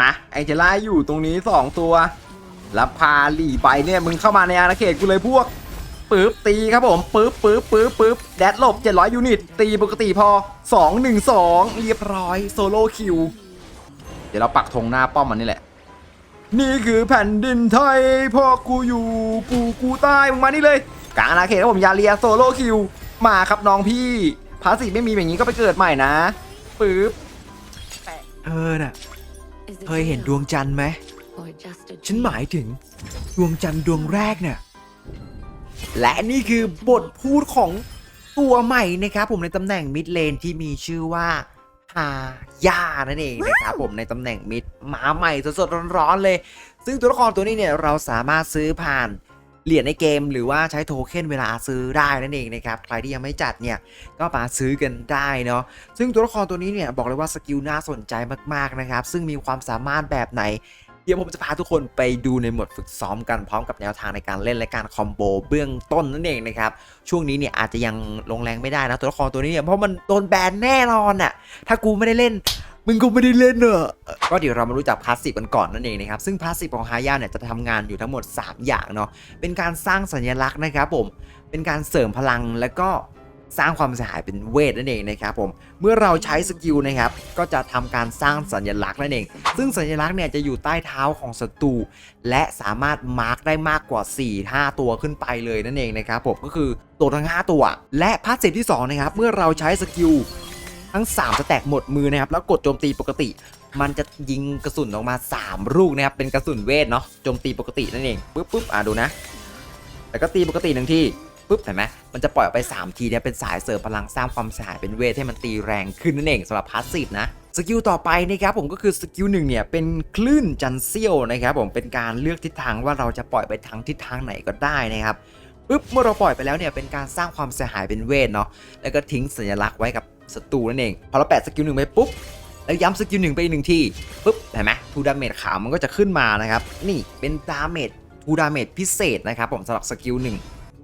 มาไอเจล่าอยู่ตรงนี้ 2 ตัวแล้วพาหลีไปเนี่ยมึงเข้ามาในอาณาเขตกูเลยพวกปึ๊บตีครับผมปึ๊บปึ๊บปึ๊บปึ๊บแดดลบ 700 ยูนิต ตีปกติพอ 2 1 2 เรียบร้อยโซโล่คิว เดี๋ยวเราปักธงหน้าป้อมมันนี่แหละ นี่คือแผ่นดินไทยพ่อกูอยู่ปู่กูใต้มึงมานี่เลยกลางอาณาเขตครับผมยาเลียโซโล่คิว มาครับน้องพี่ภาษีไม่มีอย่างนี้ก็ไปเกิดใหม่นะปึ๊บเธอน่ะ เคยเห็นดวงจันทร์ไหม ฉันหมายถึงดวงจันทร์ดวงแรกเนี่ยและนี่คือบทพูดของตัวใหม่นะครับผมในตำแหน่งมิดเลนที่มีชื่อว่าฮาย่านั่นเองนะครับผมในตำแหน่งมิดมาใหม่สดๆร้อนๆเลย ซึ่งตัวละครตัวนี้เนี่ยเราสามารถซื้อผ่าน เหรียญในเกม หรือว่าใช้โทเค็นเวลาซื้อได้นั่นเองนะครับใครที่ยังไม่จัดเนี่ยก็มาซื้อกันได้เนาะซึ่งตัวละครตัวนี้เนี่ยบอกเลยว่าสกิลน่าสนใจมากๆนะครับซึ่งมีความสามารถแบบไหนเดี๋ยวผมจะพาทุกคนไปดูในหมดฝึกซ้อมกันพร้อมกับแนวทางในการเล่นและการคอมโบเบื้องต้นนั่นเองนะครับ ช่วงนี้เนี่ยอาจจะยังลงแรงไม่ได้นะตัวละครตัวนี้เนี่ยเพราะมันโดนแบนแน่นอนอะถ้ากูไม่ได้เล่น มึงก็ไม่ได้เล่นเนอะก็เดี๋ยวเรามารู้จักพาสซีฟกันก่อนนั่นเองนะครับ ซึ่งพาสซีฟของฮายาเนี่ยจะทำงานอยู่ทั้งหมด 3 อย่างเนาะ เป็นการสร้างสัญลักษณ์นะครับผม เป็นการเสริมพลังแล้วก็สร้างความเสียหายเป็นเวทนั่นเองนะครับผม เมื่อเราใช้สกิลนะครับ ก็จะทำการสร้างสัญลักษณ์นั่นเอง ซึ่งสัญลักษณ์เนี่ยจะอยู่ใต้เท้าของศัตรูและสามารถมาร์กได้มากกว่า 4-5 ตัวขึ้นไปเลยนั่นเองนะครับผม ก็คือตัวทั้ง 5 ตัว และพาสซีฟที่2นะครับ เมื่อเราใช้สกิล ทั้ง 3 สแต็กหมดมือนะครับ แล้วกดโจมตีปกติ มันจะยิงกระสุนออกมา 3 ลูกนะครับ เป็นกระสุนเวทเนาะ โจมตีปกตินั่นเองปุ๊บปุ๊บอะดูนะ แล้วก็ตีปกติหนึ่งทีปุ๊บเห็นไหมมันจะปล่อยออกไป 3 ทีเนี่ยเป็นสายเสริมพลังสร้างความเสียหายเป็นเวทให้มันตีแรงขึ้นนั่นเองสำหรับพาสซีฟนะสกิลต่อไปนะครับผมก็คือสกิลหนึ่งเนี่ยเป็นคลื่นจันเซียวนะครับผมเป็นการเลือกทิศทางว่าเราจะปล่อยไปทางทิศทางไหนก็ได้นะครับปุ๊บเมื่อเราปล่อยไปแล้วเนี่ยเป็นการสร้างความเสียหายเป็นเวทเนาะแล้วก็ทิ้งสัญลักษณ์ไว้กับ ศัตรูนั่นเองพอเราแปะสกิลหนึ่งไปปุ๊บแล้วย้ำสกิลหนึ่งไปอีกหนึ่งทีปุ๊บเห็นไหมทูดาเมจขาวมันก็จะขึ้นมานะครับนี่เป็นดาเมจทูดาเมจพิเศษนะครับผมสำหรับสกิลหนึ่ง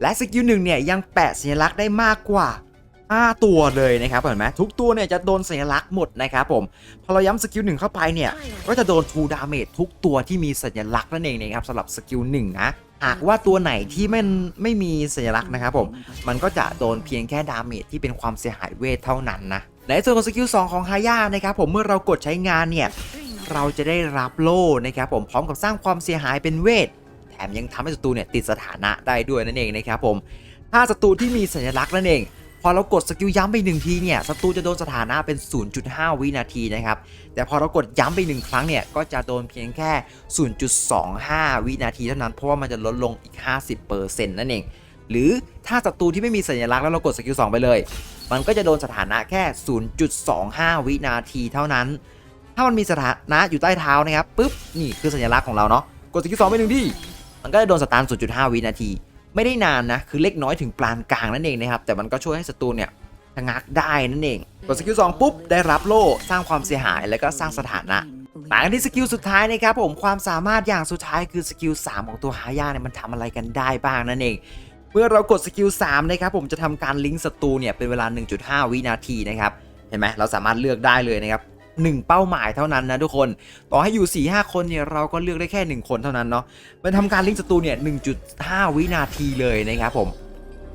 และสกิลหนึ่งเนี่ยยังแปะสัญลักษณ์ได้มากกว่า 5 ตัวเลยนะครับเห็นไหมทุกตัวเนี่ยจะโดนสัญลักษณ์หมดนะครับผมพอเราย้ำสกิลหนึ่งเข้าไปเนี่ยก็จะโดนทูดาเมจทุกตัวที่มีสัญลักษณ์นั่นเองนะครับสำหรับสกิลหนึ่งนะ หากว่าตัวไหนที่มันไม่มีสัญลักษณ์นะครับผมมันก็จะโดนเพียงแค่ดาเมจที่เป็นความเสียหายเวทเท่านั้นนะในส่วนของสกิล2ของฮายานะครับผมเมื่อเรากดใช้งานเนี่ยเราจะได้รับโล่นะครับผมพร้อมกับสร้างความเสียหายเป็นเวท แถมยังทำให้ศัตรูเนี่ยติดสถานะได้ด้วยนั่นเองนะครับผมถ้าศัตรูที่มีสัญลักษณ์นั่นเอง พอเรากดสกิลย้ำไปหนึ่งทีเนี่ยศัตรูจะโดนสถานะเป็น 0.5 วินาทีนะครับ แต่พอเรากดย้ำไปหนึ่งครั้งเนี่ยก็จะโดนเพียงแค่ 0.25 วินาทีเท่านั้น เพราะว่ามันจะลดลงอีก 50%นั่นเอง หรือถ้าศัตรูที่ไม่มีสัญลักษณ์แล้วเรากดสกิล2ไปเลย มันก็จะโดนสถานะแค่ 0.25 วินาทีเท่านั้น ถ้ามันมีสถานะอยู่ใต้เท้านะครับปุ๊บนี่คือสัญลักษณ์ของเราเนาะ กดสกิล2ไปหนึ่งที่ มันก็จะโดนสตาร์ท0.5 วินาที ไม่ได้นานนะ คือเล็กน้อยถึงปานกลางนั่นเองนะครับ แต่มันก็ช่วยให้ศัตรูเนี่ยชะงักได้นั่นเอง กดสกิล2ปุ๊บ ได้รับโล่สร้างความเสียหายแล้วก็สร้างสถานะมากันที่สกิลสุดท้ายนะครับผมความสามารถอย่างสุดท้ายคือสกิล3ของตัวฮายาเนี่ยมันทำอะไรกันได้บ้างนั่นเองเมื่อเรากดสกิล3นะครับผมจะทำการลิงก์ศัตรูเนี่ยเป็นเวลา 1.5 วินาทีนะครับเห็นไหมเราสามารถเลือกได้เลยนะครับ หนึ่งเป้าหมายเท่านั้นนะทุกคน ต่อให้อยู่4 5คนเนี่ยเราก็เลือกได้แค่ 1 คนเท่านั้นเนาะมันทำการลิงก์ศัตรูเนี่ย1.5 วินาทีเลยนะครับผม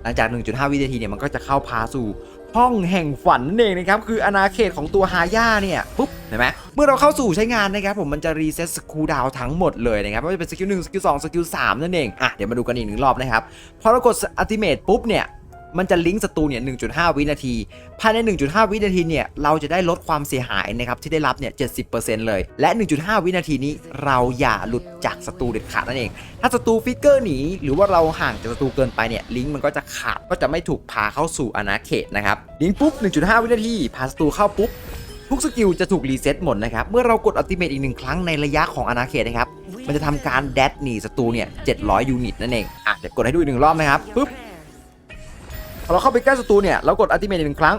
หลังจาก 1.5 วินาทีเนี่ยมันก็จะเข้าพาสู่ห้องแห่งฝันนั่นเองนะครับคืออาณาเขตของตัวฮาย่าเนี่ยปุ๊บเห็นไหมเมื่อเราเข้าสู่ใช้งานนะครับผมมันจะรีเซ็ตสกูดาวทั้งหมดเลยนะครับไม่ว่าจะเป็นสกิล1สกิล2สกิล3นั่นเองอะเดี๋ยวมาดูกันอีกหนึ่งรอบนะครับพอเรากดอัติเมทปุ๊บเนี่ย มันจะลิงก์ศัตรูเนี่ย 1.5 วินาที ภายใน 1.5 วินาทีเนี่ย เราจะได้ลดความเสียหายนะครับที่ได้รับเนี่ย 70%เลย และ 1.5 วินาทีนี้เราอย่าหลุดจากศัตรูเด็ดขาดนั่นเอง ถ้าศัตรูฟิกเกอร์หนีหรือว่าเราห่างจากศัตรูเกินไปเนี่ย ลิงก์มันก็จะขาด ก็จะไม่ถูกพาเข้าสู่อาณาเขตนะครับ ลิงก์ปุ๊บ 1.5 วินาที พาศัตรูเข้าปุ๊บ ทุกสกิลจะถูกรีเซ็ตหมดนะครับ เมื่อเรากดอัลติเมทอีกหนึ่งครั้งในระยะของอาณาเขตนะครับ มันจะทำการแดดหนีศัตรูเนี่ย700ยูนิตนั่นเองอะเดี๋ยวกดให้ดูอีกหนึ่งรอบนะครับปุ๊บ อเราเข้าไปใกล้ศัตรูเนี่ยเรากดอัลติเมทหนึ่งครั้ง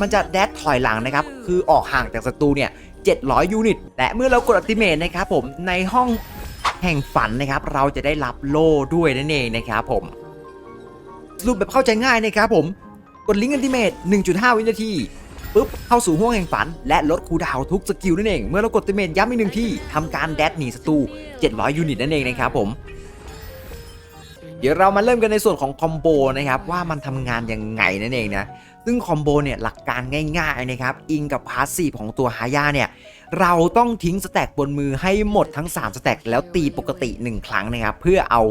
มันจะแดดถอยหลังนะครับ คือออกห่างจากศัตรูเนี่ย 700 ยูนิต และเมื่อเรากดอัลติเมทนะครับผม ในห้องแห่งฝันนะครับ เราจะได้รับโล่ด้วยนั่นเองนะครับผมสรุปแบบเข้าใจง่ายนะครับผม กดลิงก์อัลติเมท1.5 วินาทีปุ๊บเข้าสู่ห้วงแห่งฝัน และลดคูลดาวทุกสกิลนั่นเอง เมื่อเรากดติเมนย้ำอีกหนึ่งที่ทำการแดดหนีศัตรู700 ยูนิตนั่นเองนะครับผม ดี๋ยวเรามาเริ่มกันในส่วนของคอมโบนะครับว่ามันทำงานยังไงนั่นเองนะซึ่งคอมโบเนี่ยหลักการง่ายๆนะครับอิงกับพาสซีฟของตัวฮายาเนี่ยเราต้องทิ้งสแต็กบนมือให้หมดทั้ง 3 สแต็กแล้วตีปกติ 1 ครั้งนะครับเพื่อเอา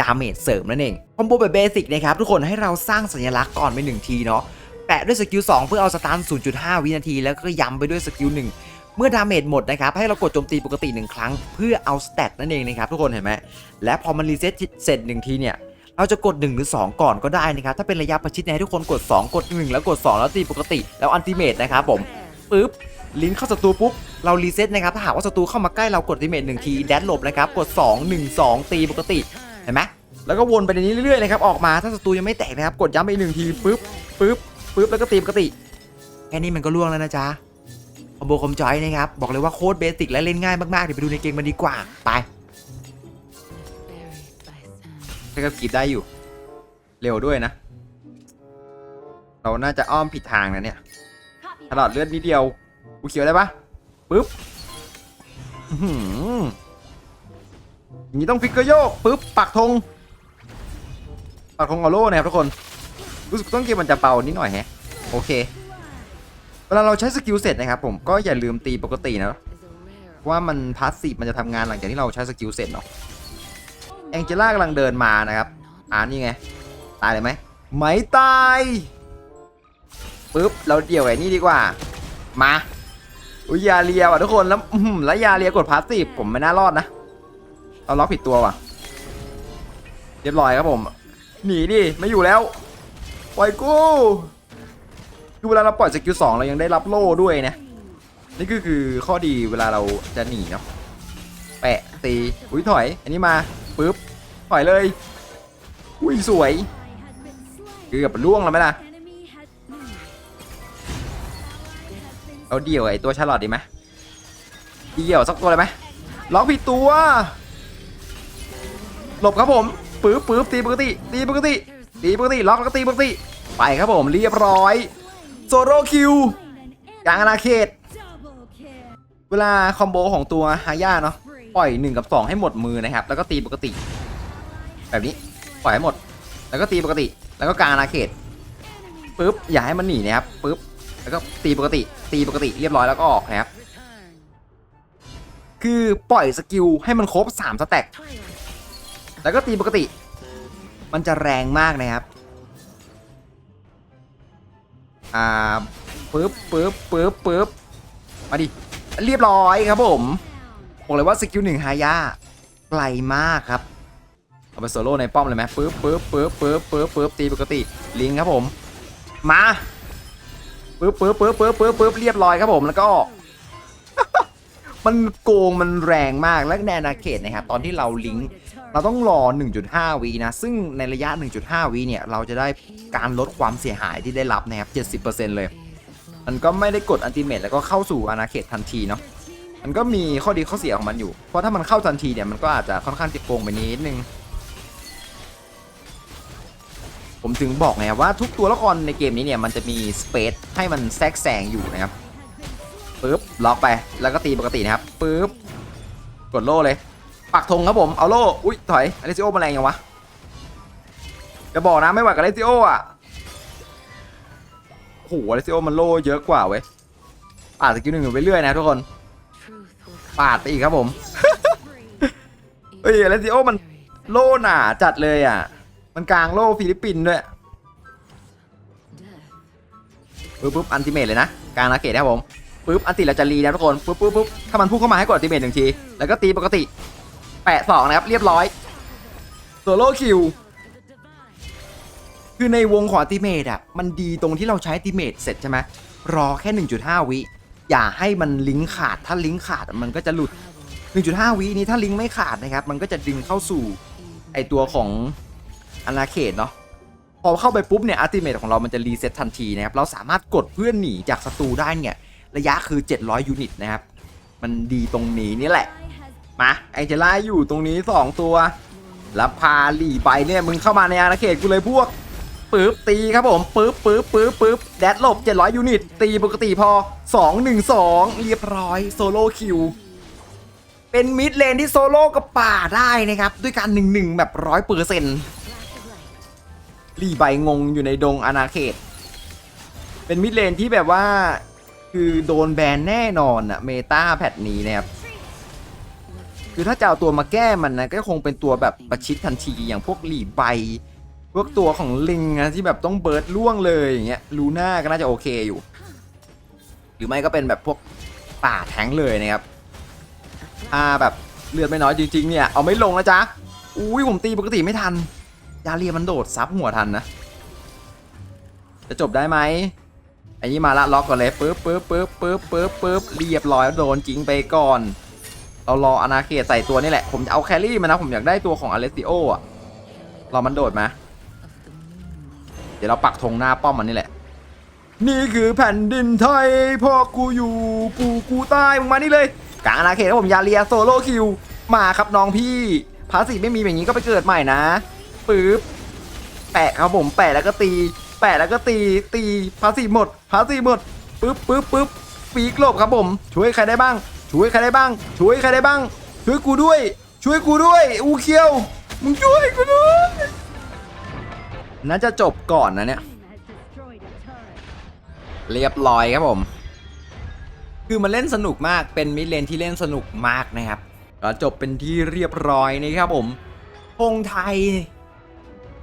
ดาเมจเสริมนั่นเองคอมโบแบบเบสิกนะครับทุกคนให้เราสร้างสัญลักษณ์ก่อนไป1ทีเนาะแปะด้วยสกิล2เพื่อเอาสตาร์ท0.5 วินาที แล้วก็ย้ำไปด้วยสกิล1 เมื่อดาเมจหมดนะครับให้เรากดโจมตีปกติ 1 ครั้ง เพื่อเอาสแตทนั่นเองนะครับทุกคนเห็นไหมและพอมันรีเซ็ตเสร็จ1ทีเนี่ยเราจะกด 1 หรือ 2 ก่อนก็ได้นะครับถ้าเป็นระยะประชิดเนี่ยให้ทุกคนกด 2 กด 1 แล้วกด 2 แล้วตีปกติ แล้วอันติเมตนะครับผมปึ๊บลิงก์เข้าศัตรูปุ๊บเรารีเซ็ตนะครับถ้าหากว่าศัตรูเข้ามาใกล้เรากดอันติเมตหนึ่งทีแดดหลบนะครับกด 2 1 2 ตีปกติเห็นไหมแล้วก็วนไปในนี้เรื่อยๆนะครับออกมาถ้าศัตรูยังไม่แตกนะครับกดย้ำไปหนึ่งทีปึ๊บปึ๊บปึ๊บแล้วก็ตีปกติแค่นี้มันก็ล่วงแล้วนะจ๊ะ คอมโบคอมจอยนะครับ บอกเลยว่าโคตรเบสิกและเล่นง่ายมากๆ เดี๋ยวไปดูในเกมมันดีกว่า ไปใช้กับกีบได้อยู่ เร็วด้วยนะ เราน่าจะอ้อมผิดทางนะเนี่ยตลอดเลือดนิดเดียวกูเขียวได้ปะปึ๊บอื้อหืออย่างนี้ต้องฟิกเกอร์โยกปึ๊บปักธงปักธงเอโล่นะครับทุกคน รู้สึกต้นเกมมันจะเบานิดหน่อยแฮะ โอเค เวลาเราใช้สกิลเสร็จนะครับผมก็อย่าลืมตีปกตินะว่ามันพาสซีฟมันจะทำงานหลังจากที่เราใช้สกิลเสร็จเนาะแองเจล่ากำลังเดินมานะครับอ่านี่ไง ตายเลยไหมไม่ตายปุ๊บเราเดี่ยวไอ้นี่ดีกว่า มาอุยยาเลียว่ะทุกคนแล้วอื้อหือแล้วยาเลียกดพาสซีฟผมไม่น่ารอดนะเราล็อกผิดตัวว่ะ เรียบร้อยครับผม หนีดิไม่อยู่แล้วปล่อยกู คือเวลาเราปล่อยสกิลสองเรายังได้รับโล่ด้วยนะ นี่ก็คือข้อดีเวลาเราจะหนีเนาะ แปะตีอุ้ยถอย อันนี้มาปึ๊บถอยเลย อุ้ยสวยเกือบล่วงแล้วไหมล่ะ เอาเดี่ยวไอตัวชาลอตดีไหมเดี่ยวสักตัวเลยไหมล็อกผิดตัว หลบครับผมปึ๊บปึ๊บตีปกติตีปกติตีปกติล็อกแล้วก็ตีปกติไปครับผมเรียบร้อย โซโรคิวกลางอาณาเขต เวลาคอมโบของตัวฮาย่าเนาะปล่อย 1 กับ 2 ให้หมดมือนะครับ แล้วก็ตีปกติ แบบนี้ปล่อยให้หมด แล้วก็ตีปกติ แล้วก็กลางอาณาเขตปุ๊บอย่าให้มันหนีนะครับปุ๊บแล้วก็ตีปกติ ตีปกติเรียบร้อยแล้วก็ออกนะครับคือปล่อยสกิลให้มันครบ3สแต็กแล้วก็ตีปกติ มันจะแรงมากนะครับ อ่าปึ๊บปึ๊บปึ๊บปึ๊บมาดิ เรียบร้อยครับผมบอกเลยว่าสกิลหนึ่งฮายาไกลมากครับ เอาไปโซโล่ในป้อมเลยไหมปึ๊บปึ๊บปึ๊บปึ๊บปึ๊บปึ๊บตีปกติลิงครับผม มาปึ๊บปึ๊บปึ๊บปึ๊บปึ๊บปึ๊บเรียบร้อยครับผมแล้วก็ มันโกงมันแรงมากและในอาณาเขตนะครับตอนที่เราลิงก์ เราต้องรอ 1.5 วินะ ซึ่งในระยะ 1.5 วิเนี่ย เราจะได้การลดความเสียหายที่ได้รับนะครับ 70%เลย มันก็ไม่ได้กดอันติเมตแล้วก็เข้าสู่อาณาเขตทันทีเนาะ มันก็มีข้อดีข้อเสียของมันอยู่ เพราะถ้ามันเข้าทันทีเนี่ย มันก็อาจจะค่อนข้างติดโกงไปนิดนึง ผมถึงบอกไงว่าทุกตัวละครในเกมนี้เนี่ยมันจะมีสเปซให้มันแทรกแซงอยู่นะครับปึ๊บล็อกไปแล้วก็ตีปกตินะครับปึ๊บกดโล่เลย ปักธงครับผมเอาโล่อุ้ยถอยอเลซิโอมาแรงยังวะจะบอกนะไม่ไหวกับอเลซิโออะโอ้โหอเลซิโอมันโล่เยอะกว่าเว้ยปาดสกิลหนึ่งไปเรื่อยนะทุกคนปาดไปอีกครับผมเฮ้ยอเลซิโอมันโล่หนาจัดเลยอะ มันกลางโล่ฟิลิปปินส์ด้วยปึ๊บปึ๊บอันติเมตเลยนะกลางนาเกตนะครับผมปึ๊บอันติเราจะรีนะทุกคนปึ๊บปึ๊บปึ๊บถ้ามันพุ่งเข้ามาให้กดอันติเมตหนึ่งที แล้วก็ตีปกติ แปะสองนะครับ เรียบร้อยโซโล่คิวคือในวงของติเมตอะมันดีตรงที่เราใช้ติเมตเสร็จใช่ไหมรอแค่ 1.5 วิ อย่าให้มันลิงก์ขาดถ้าลิงก์ขาดมันก็จะหลุด 1.5 วินี้ถ้าลิงก์ไม่ขาดนะครับ มันก็จะดึงเข้าสู่ไอตัวของอาณาเขตเนาะพอเข้าไปปุ๊บเนี่ยอัติเมตของเรามันจะรีเซ็ตทันทีนะครับ เราสามารถกดเพื่อนหนีจากศัตรูได้เนี่ย ระยะคือ 700 ยูนิตนะครับ มันดีตรงนี้นี่แหละ มาไอเจล่าอยู่ตรงนี้ 2 ตัวแล้วพาหลีไปเนี่ยมึงเข้ามาในอาณาเขตกูเลยพวกปึ๊บตีครับผมปึ๊บปึ๊บปึ๊บปึ๊บแดดหลบ 700 ยูนิต ตีปกติพอ 2 1 2 เรียบร้อยโซโล่คิว เป็นมิดเลนที่โซโล่กับป่าได้นะครับ ด้วยการ 1 1 แบบร้อยเปอร์เซ็นต์รีใบงงอยู่ในดงอนาเขต เป็นมิดเลนที่แบบว่า คือโดนแบนแน่นอนอะเมตาแพทนี้นะครับ คือถ้าจะเอาตัวมาแก้มันนะก็คงเป็นตัวแบบประชิดทันทีอย่างพวกหลีใบ พวกตัวของลิงนะที่แบบต้องเบิร์ดล่วงเลยอย่างเงี้ยลูน่าก็น่าจะโอเคอยู่ หรือไม่ก็เป็นแบบพวกป่าแทงเลยนะครับถ้าแบบเลือดไม่น้อยจริงๆเนี่ยเอาไม่ลงนะจ๊ะอุ้ยผมตีปกติไม่ทันยาเรียมันโดดซับหัวทันนะจะจบได้ไหมอันนี้มาละล็อกก่อนเลยปึ๊บปึ๊บปึ๊บปึ๊บปึ๊บปึ๊บเรียบร้อยโดนจริงไปก่อน เรารออนาเขตใส่ตัวนี่แหละ ผมจะเอาแครี่มานะ ผมอยากได้ตัวของอเลสติโออะรอมันโดดมา เดี๋ยวเราปักธงหน้าป้อมมันนี่แหละ นี่คือแผ่นดินไทยพ่อกูอยู่ปู่กูใต้มึงมานี่เลยกลางอาณาเขตครับผมยาเลียโซโลคิวมาครับน้องพี่ภาษีไม่มีอย่างนี้ก็ไปเกิดใหม่นะปึ๊บแปะครับผมแปะแล้วก็ตี แปะแล้วก็ตีตีภาษีหมดภาษีหมดปึ๊บปึ๊บปึ๊บปีกหลบครับผม ช่วยใครได้บ้าง ช่วยใครได้บ้าง ช่วยใครได้บ้าง ช่วยกูด้วย ช่วยกูด้วย อูเคียว มึงช่วยกูด้วยน่าจะจบก่อนนะเนี่ย เรียบร้อยครับผม คือมันเล่นสนุกมาก เป็นมิดเลนที่เล่นสนุกมากนะครับก็จบเป็นที่เรียบร้อยนะครับผมพงไทย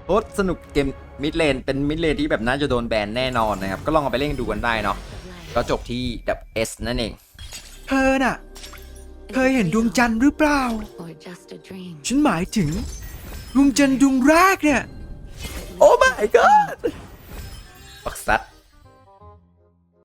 โคตรสนุกเกมมิดเลนเป็นมิดเลนที่แบบน่าจะโดนแบนแน่นอนนะครับ ก็ลองเอาไปเล่นดูกันได้เนาะก็จบที่ดับเอสนั่นเอง เธอน่ะ เคยเห็นดวงจันทร์หรือเปล่า ฉันหมายถึง ดวงจันทร์ดวงแรกเนี่ย โอ้ my god ปักซัด